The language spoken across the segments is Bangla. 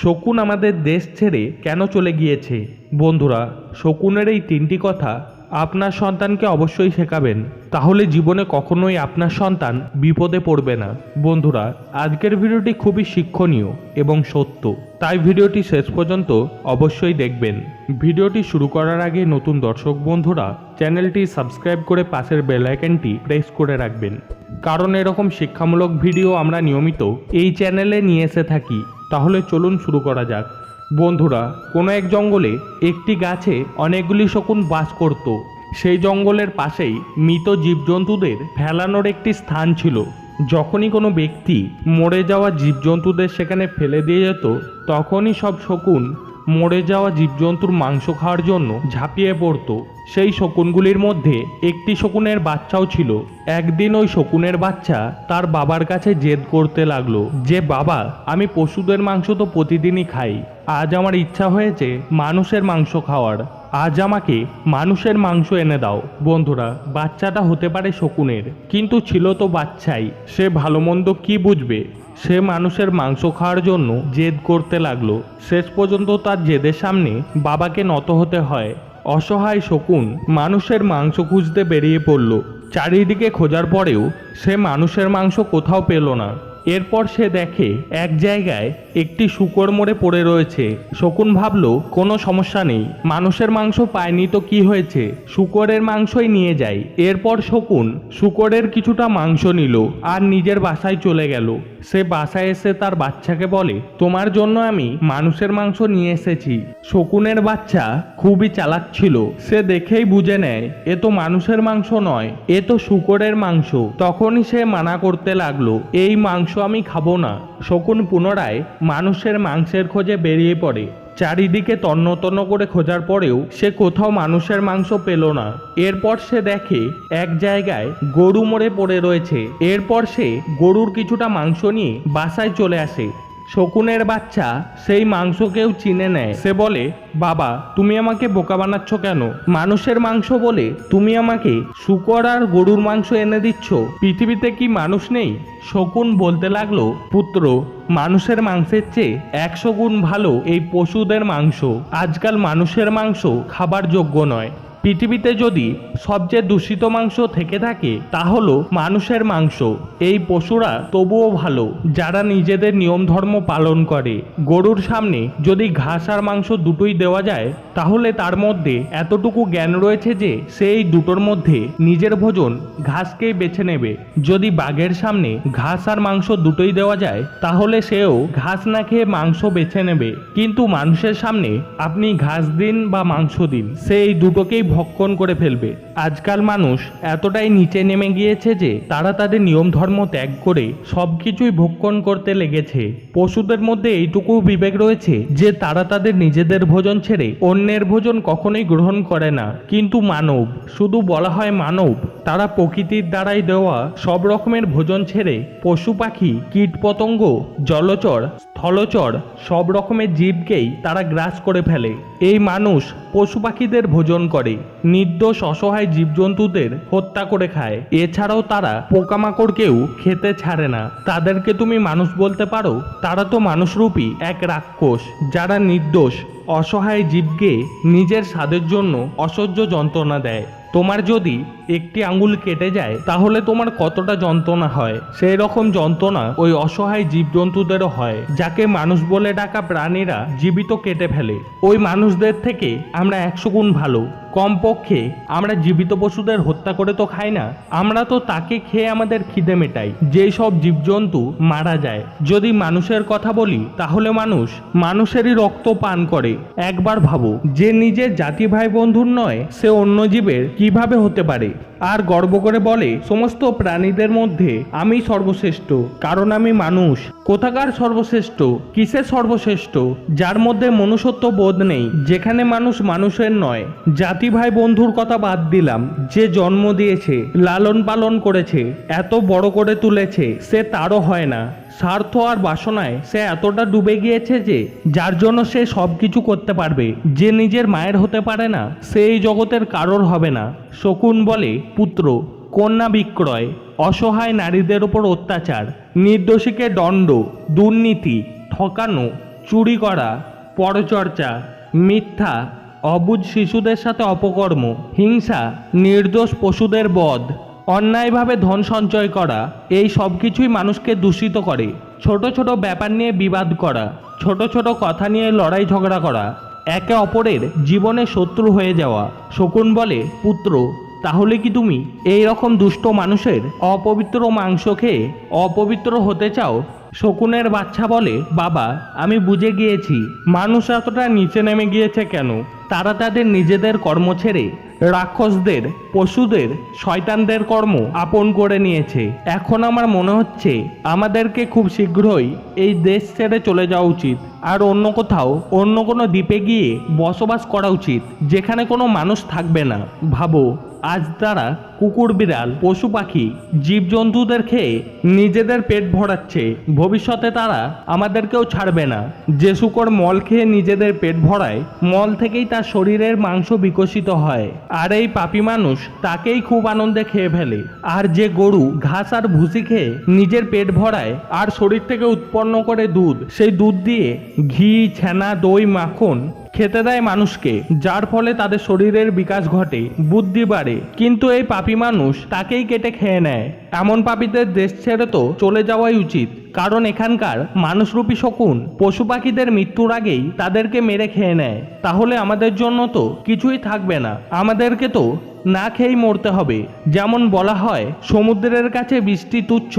শকুন আমাদের দেশ ছেড়ে কেন চলে গিয়েছে? বন্ধুরা, শকুনের এই তিনটি কথা আপনার সন্তানকে অবশ্যই শেখাবেন। তাহলে জীবনে কখনোই আপনার সন্তান বিপদে পড়বে না। বন্ধুরা, আজকের ভিডিওটি খুবই শিক্ষণীয় এবং সত্য। তাই ভিডিওটি শেষ পর্যন্ত অবশ্যই দেখবেন। ভিডিওটি শুরু করার আগে নতুন দর্শক বন্ধুরা, চ্যানেলটি সাবস্ক্রাইব করে পাশের বেল আইকনটি প্রেস করে রাখবেন। কারণ এরকম শিক্ষামূলক ভিডিও আমরা নিয়মিত এই চ্যানেলে নিয়ে এসে থাকি। তাহলে চলুন শুরু করা যাক। বন্ধুরা, কোনো এক জঙ্গলে একটি গাছে অনেকগুলি শকুন বাস করত। সেই জঙ্গলের পাশেই মৃত জীবজন্তুদের ফেলানোর একটি স্থান ছিল। যখনই কোনো ব্যক্তি মরে যাওয়া জীবজন্তুদের সেখানে ফেলে দিয়ে যেত, তখনই সব শকুন মরে যাওয়া জীবজন্তুর মাংস খাওয়ার জন্য ঝাঁপিয়ে পড়তো। সেই শকুনগুলির মধ্যে একটি শকুনের বাচ্চাও ছিল। একদিন ওই শকুনের বাচ্চা তার বাবার কাছে জেদ করতে লাগল যে, বাবা, আমি পশুদের মাংস তো প্রতিদিনই খাই। আজ আমার ইচ্ছা হয়েছে মানুষের মাংস খাওয়ার। আজ আমাকে মানুষের মাংস এনে দাও। বন্ধুরা, বাচ্চাটা হতে পারে শকুনের, কিন্তু ছিল তো বাচ্চাই। সে ভালো মন্দ কী বুঝবে? সে মানুষের মাংস খাওয়ার জন্য জেদ করতে লাগল। শেষ পর্যন্ত তার জেদের সামনে বাবাকে নত হতে হয়। অসহায় শকুন মানুষের মাংস খুঁজতে বেরিয়ে পড়ল। চারিদিকে খোঁজার পরেও সে মানুষের মাংস কোথাও পেল না। এরপর সে দেখে এক জায়গায় একটি শুকর মোড়ে পড়ে রয়েছে। শকুন ভাবলো, কোনো সমস্যা নেই। মানুষের মাংস পায়নি তো কি হয়েছে? শুকরের মাংসই নিয়ে যাই। এরপর শকুন শুকরের কিছুটা মাংস নিল আর নিজের বাসায় চলে গেল। সে বাসায় এসে তার বাচ্চাকে বলে, তোমার জন্য আমি মানুষের মাংস নিয়ে এসেছি। শকুনের বাচ্চা খুবই চালাক ছিল। সে দেখেই বুঝে নেয়, এ তো মানুষের মাংস নয়, এ তো শুকরের মাংস। তখনই সে মানা করতে লাগল, এই মাংস আমি খাব না। শকুন পুনরায় মানুষের মাংসের খোঁজে বেরিয়ে পড়ে। চারিদিকে তন্নতন্ন তন্ন করে খোঁজার পরেও সে কোথাও মানুষের মাংস পেল না। এরপর সে দেখে এক জায়গায় গরু মরে পড়ে রয়েছে। এরপর সে গরুর কিছুটা মাংস নিয়ে বাসায় চলে আসে। শকুনের বাচ্চা, সেই মাংসকেও চিনে নেয়। সে বলে, বাবা, তুমি আমাকে বোকা বানাচ্ছ কেন? মানুষের মাংস বলে, তুমি আমাকে শুকর আর গরুর মাংস এনে দিচ্ছ। পৃথিবীতে কি মানুষ নেই? শকুন বলতে লাগল, পুত্র, মানুষের মাংসের চেয়ে একশো গুণ ভালো এই পশুদের মাংস। আজকাল মানুষের মাংস খাবার যোগ্য নয়। পৃথিবীতে যদি সবচেয়ে দূষিত মাংস থেকে থাকে, তা হলো মানুষের মাংস। এই পশুরা তবুও ভালো, যারা নিজেদের নিয়ম ধর্ম পালন করে। গরুর সামনে যদি ঘাস আর মাংস দুটোই দেওয়া যায়, তাহলে তার মধ্যে এতটুকু জ্ঞান রয়েছে যে, সেই দুটোর মধ্যে নিজের ভোজন ঘাসকেই বেছে নেবে। যদি বাঘের সামনে ঘাস আর মাংস দুটোই দেওয়া যায়, তাহলে সেও ঘাস না খেয়ে মাংস বেছে নেবে। কিন্তু মানুষের সামনে আপনি ঘাস দিন বা মাংস দিন, সেই দুটোকেই ভক্ষণ করে ফেলবে। আজকাল মানুষ এতটাই নিচে নেমে গিয়েছে যে, তারা তাদের নিয়ম ধর্ম ত্যাগ করে সব কিছুই ভক্ষণ করতে লেগেছে। পশুদের মধ্যে এইটুকু বিবেক রয়েছে যে, তারা তাদের নিজেদের ভোজন ছেড়ে অন্যের ভোজন কখনোই গ্রহণ করে না। কিন্তু মানব, শুধু বলা হয় মানব, তারা প্রকৃতির দ্বারাই দেওয়া সব রকমের ভোজন ছেড়ে পশু পাখি কীট পতঙ্গ জলচর স্থলচর সব রকমের জীবকেই তারা গ্রাস করে ফেলে। এই মানুষ পশু পাখিদের ভোজন করে, নির্দোষ অসহায় জীবজন্তুদের হত্যা করে খায়। এছাড়াও তারা পোকামাকড়কেও খেতে ছাড়ে না। তাদেরকে তুমি মানুষ বলতে পারো? তারা তো মানুষরূপী এক রাক্ষস, যারা নির্দোষ অসহায় জীবকে নিজের স্বাদের জন্য অসহ্য যন্ত্রণা দেয়। তোমার যদি একটি আঙ্গুল কেটে যায়, তাহলে তোমার কতটা যন্ত্রণা হয়? সেই রকম যন্ত্রণা ওই অসহায় জীবজন্তুদেরও হয়, যাকে মানুষ বলে ডাকা প্রাণীরা জীবিত কেটে ফেলে। ওই মানুষদের থেকে আমরা একশো গুণ ভালো। কমপক্ষে আমরা জীবিত পশুদের হত্যা করে তো খাই না, আমরা তো তাকে খেয়ে আমাদের খিদে মেটাই। যেই সব জীবজন্তু মারা যায়, যদি মানুষের কথা বলি, তাহলে মানুষ মানুষেরই রক্ত পান করে। একবার ভাবো, যে নিজের জাতি ভাই বন্ধুর নয়, সে অন্য জীবের কীভাবে হতে পারে? আর গর্ব করে বলে, সমস্ত প্রাণীদের মধ্যে আমি সর্বশ্রেষ্ঠ, কারণ আমি মানুষ। কোথাকার সর্বশ্রেষ্ঠ? কিসের সর্বশ্রেষ্ঠ? যার মধ্যে মনুষ্যত্ব বোধ নেই, যেখানে মানুষ মানুষের নয়। জাতি ভাই বন্ধুর কথা বাদ দিলাম, যে জন্ম দিয়েছে লালন পালন করেছে, এত বড় করে তুলেছে, সে তারও হয় না। স্বার্থ আর বাসনায় সে এতটা ডুবে গিয়েছে যে, যার জন্য সে সব কিছু করতে পারবে। যে নিজের মায়ের হতে পারে না সে এই জগতের কারোর হবে না। শকুন বলে, পুত্র, কন্যা বিক্রয়, অসহায় নারীদের ওপর অত্যাচার, নির্দোষীকে দণ্ড, দুর্নীতি, ঠকানো, চুরি করা, পরচর্চা, মিথ্যা অবুজ শিশুদের সাথে অপকর্ম, হিংসা, নির্দোষ পশুদের বধ অন্যায়ভাবে ধন সঞ্চয় করা, এই সব কিছুই মানুষকে দূষিত করে। ছোট ছোট ব্যাপার নিয়ে বিবাদ করা, ছোট ছোট কথা নিয়ে লড়াই ঝগড়া করা, একে অপরের জীবনে শত্রু হয়ে যাওয়া। শকুন বলে, পুত্র, তাহলে কি তুমি এই রকম দুষ্ট মানুষের অপবিত্র মাংস খেয়ে অপবিত্র হতে চাও? শকুনের বাচ্চা বলে, বাবা, আমি বুঝে গিয়েছি। মানুষ এতটা নিচে নেমে গিয়েছে কেন? তারা তাদের নিজেদের কর্ম ছেড়ে রাক্ষসদের, পশুদের, শয়তানদের কর্ম আপন করে নিয়েছে। এখন আমার মনে হচ্ছে, আমাদেরকে খুব শীঘ্রই এই দেশ ছেড়ে চলে যাওয়া উচিত। আর অন্য কোথাও, অন্য কোনো দ্বীপে গিয়ে বসবাস করা উচিত, যেখানে কোনো মানুষ থাকবে না। ভাবো আজ তারা কুকুর, বিড়াল, পশু পাখি, জীবজন্তুদের খেয়ে নিজেদের পেট ভরাচ্ছে। ভবিষ্যতে তারা আমাদেরকেও ছাড়বে না। যে শুকর মল খেয়ে নিজেদের পেট ভরায়, মল থেকেই তার শরীরের মাংস বিকশিত হয়। আর এই পাপি মানুষ তাকেই খুব আনন্দে খেয়ে ফেলে। আর যে গরু, ঘাস আর ভুসি খেয়ে নিজের পেট ভরায়, আর শরীর থেকে উৎপন্ন করে দুধ, সেই দুধ দিয়ে ঘি, ছানা, দই, মাখন খেতে দেয় মানুষকে, যার ফলে তাদের শরীরের বিকাশ ঘটে, বুদ্ধি বাড়ে। কিন্তু এই পাপি মানুষ তাকেই কেটে খেয়ে নেয়। এমন পাপীদের দেশ ছেড়ে তো চলে যাওয়াই উচিত। কারণ এখানকার মানুষরূপী শকুন পশু পাখিদের মৃত্যুর আগেই তাদেরকে মেরে খেয়ে নেয়। তাহলে আমাদের জন্য তো কিছুই থাকবে না। আমাদেরকে তো না খেয়েই মরতে হবে। যেমন বলা হয়, সমুদ্রের কাছে বৃষ্টি তুচ্ছ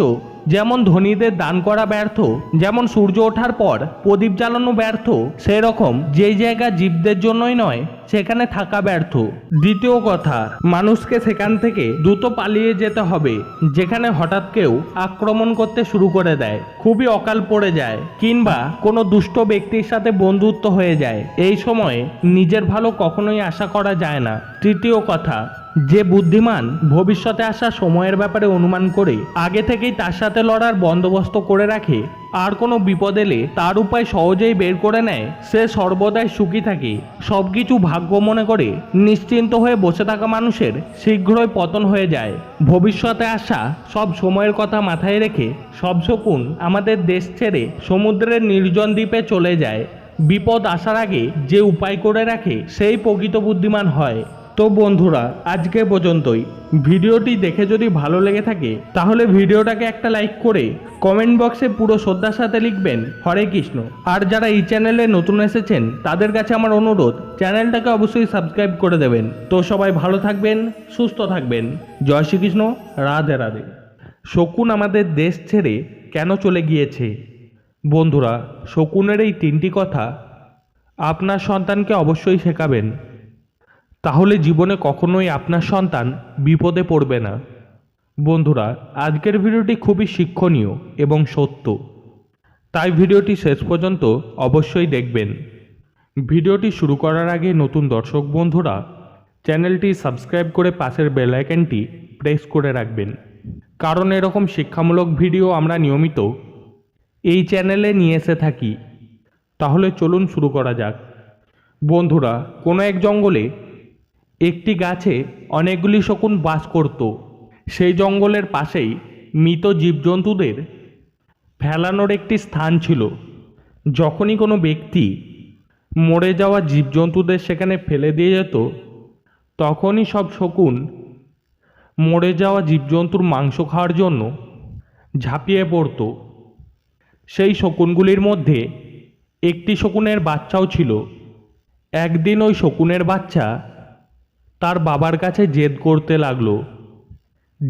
যেমন ধনীদের দান করা ব্যর্থ, যেমন সূর্য ওঠার পর প্রদীপ জ্বালানো ব্যর্থ, সেরকম যেই জায়গা জীবদের জন্যই নয়, সেখানে থাকা ব্যর্থ। দ্বিতীয় কথা, মানুষকে সেখান থেকে দ্রুত পালিয়ে যেতে হবে, যেখানে হঠাৎ কেউ আক্রমণ করতে শুরু করে দেয়, খুবই অকাল পড়ে যায়, কিংবা কোনো দুষ্ট ব্যক্তির সাথে বন্ধুত্ব হয়ে যায়। এই সময়ে নিজের ভালো কখনোই আশা করা যায় না। তৃতীয় কথা যে বুদ্ধিমান ভবিষ্যতে আসা সময়ের ব্যাপারে অনুমান করে, আগে থেকেই তার সাথে লড়ার বন্দোবস্ত করে রাখে, আর কোনো বিপদ এলে তার উপায় সহজেই বের করে নেয়, সে সর্বদাই সুখী থাকে। সব কিছু ভাগ্য মনে করে, নিশ্চিন্ত হয়ে বসে থাকা মানুষের শীঘ্রই পতন হয়ে যায়। ভবিষ্যতে আসা সব সময়ের কথা মাথায় রেখে, সব শকুন আমাদের দেশ ছেড়ে সমুদ্রের নির্জন দ্বীপে চলে যায়। বিপদ আসার আগে যে উপায় করে রাখে, সেই প্রকৃত বুদ্ধিমান হয়। তো বন্ধুরা, আজকে পর্যন্তই। ভিডিওটি দেখে যদি ভালো লেগে থাকে, তাহলে ভিডিওটাকে একটা লাইক করে কমেন্ট বক্সে পুরো শ্রদ্ধার সাথে লিখবেন, হরে কৃষ্ণ। আর যারা এই চ্যানেলে নতুন এসেছেন, তাদের কাছে আমার অনুরোধ, চ্যানেলটাকে অবশ্যই সাবস্ক্রাইব করে দেবেন। তো সবাই ভালো থাকবেন, সুস্থ থাকবেন। জয় শ্রীকৃষ্ণ, রাধে রাধে। শকুন আমাদের দেশ ছেড়ে কেন চলে গিয়েছে? বন্ধুরা, শকুনের এই তিনটি কথা আপনার সন্তানকে অবশ্যই শেখাবেন। তাহলে জীবনে কখনোই আপনার সন্তান বিপদে পড়বে না। বন্ধুরা, আজকের ভিডিওটি খুবই শিক্ষণীয় এবং সত্য। তাই ভিডিওটি শেষ পর্যন্ত অবশ্যই দেখবেন। ভিডিওটি শুরু করার আগে নতুন দর্শক বন্ধুরা, চ্যানেলটি সাবস্ক্রাইব করে পাশের বেল প্রেস করে রাখবেন। কারণ এরকম শিক্ষামূলক ভিডিও আমরা নিয়মিত এই চ্যানেলে নিয়ে এসে থাকি। তাহলে চলুন শুরু করা যাক। বন্ধুরা, কোনো এক জঙ্গলে একটি গাছে অনেকগুলি শকুন বাস করত। সেই জঙ্গলের পাশেই মৃত জীবজন্তুদের ফেলানোর একটি স্থান ছিল। যখনই কোনো ব্যক্তি মরে যাওয়া জীবজন্তুদের সেখানে ফেলে দিয়ে যেত, তখনই সব শকুন মরে যাওয়া জীবজন্তুর মাংস খাওয়ার জন্য ঝাঁপিয়ে পড়ত। সেই শকুনগুলির মধ্যে একটি শকুনের বাচ্চাও ছিল। একদিন ওই শকুনের বাচ্চা তার বাবার কাছে জেদ করতে লাগল।